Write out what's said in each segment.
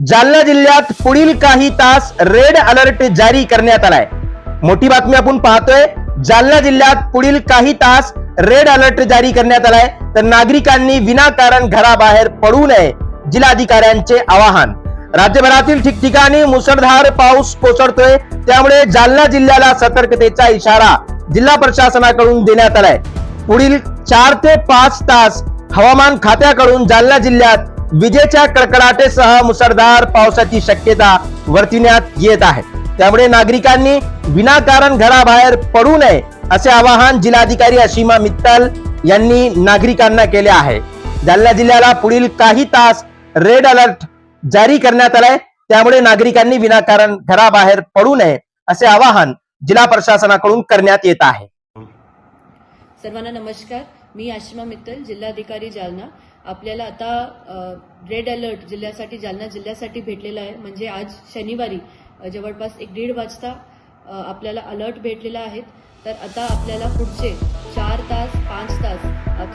जालना जिल्ह्यात पुढील काही तास रेड अलर्ट जारी करण्यात आलाय. मोठी बातमी आपण पाहतोय जालना जिल्ह्यात पुढील काही तास रेड अलर्ट जारी करण्यात आलाय. तर नागरिकांनी विनाकारण घराबाहेर पडू नये जिल्हाधिकाऱ्यांचे आवाहन. राज्यभरातील ठिकठिकाणी मुसळधार पाऊस कोसळतोय त्यामुळे जालना जिल्ह्याला सतर्कतेचा इशारा जिल्हा प्रशासनाकडून देण्यात आलाय. पुढील चार ते पाच तास हवामान खात्याकडून जालना जिल्ह्यात विजेच्या कडकडाटेसह मुसळधार पावसाची शक्यता वर्तविण्यात येत आहे. त्यामुळे नागरिकांनी विनाकारण घराबाहेर पडू नये असे आवाहन जिल्हाधिकारी असीमा मित्तल यांनी नागरिकांना केले आहे. जालना जिल्ह्याला पुढील काही तास रेड अलर्ट जारी करण्यात आलाय. त्यामुळे नागरिकांनी विनाकारण घराबाहेर पडू नये असे आवाहन जिल्हा प्रशासनाकडून करण्यात येत आहे. सर्वांना नमस्कार. मी आशिमा मित्तल जिल्हाधिकारी जालना. आपल्याला आता रेड अलर्ट जिल्ह्यासाठी जालना जिल्ह्यासाठी भेटलेला आहे. म्हणजे आज शनिवारी जवळपास एक दीड वाजता आपल्याला अलर्ट भेटलेला आहे. तर आता आपल्याला पुढचे चार तास पाच तास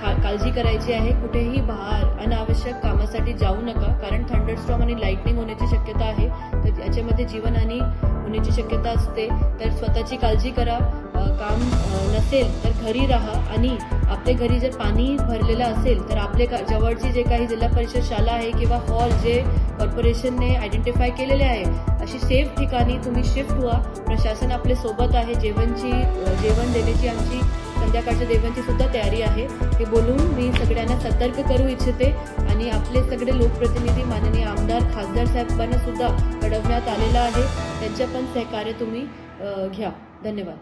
खा- काळजी करायची आहे. कुठेही बाहेर अनावश्यक कामासाठी जाऊ नका. कारण थंडरस्टॉम आणि लाईटनिंग होण्याची शक्यता आहे. तर याच्यामध्ये जीवनहानी होण्याची शक्यता असते. तर स्वतःची काळजी करा. काम नसेल तर घरी राहा आणि आपल्या घरी जर पाणी भरलेलं असेल तर आपले का- जवळची जे काही जिल्हा परिषद शाळा आहे किंवा हॉल जे कॉर्पोरेशनने आयडेंटिफाय केलेले आहे अशी सेफ ठिकाणी तुम्ही शिफ्ट व्हा. प्रशासन आपले सोबत आहे. जेवणची जेवण देण्याची आमची संध्याकाळच्या देवांची सुद्धा तयारी आहे. हे बोलून मी सगळ्यांना सतर्क करू इच्छिते आणि आपले सगळे लोकप्रतिनिधी माननीय आमदार खासदार साहेबांना सुद्धा कळवण्यात आलेलं आहे. त्यांच्या पण सहकार्य तुम्ही घ्या. धन्यवाद.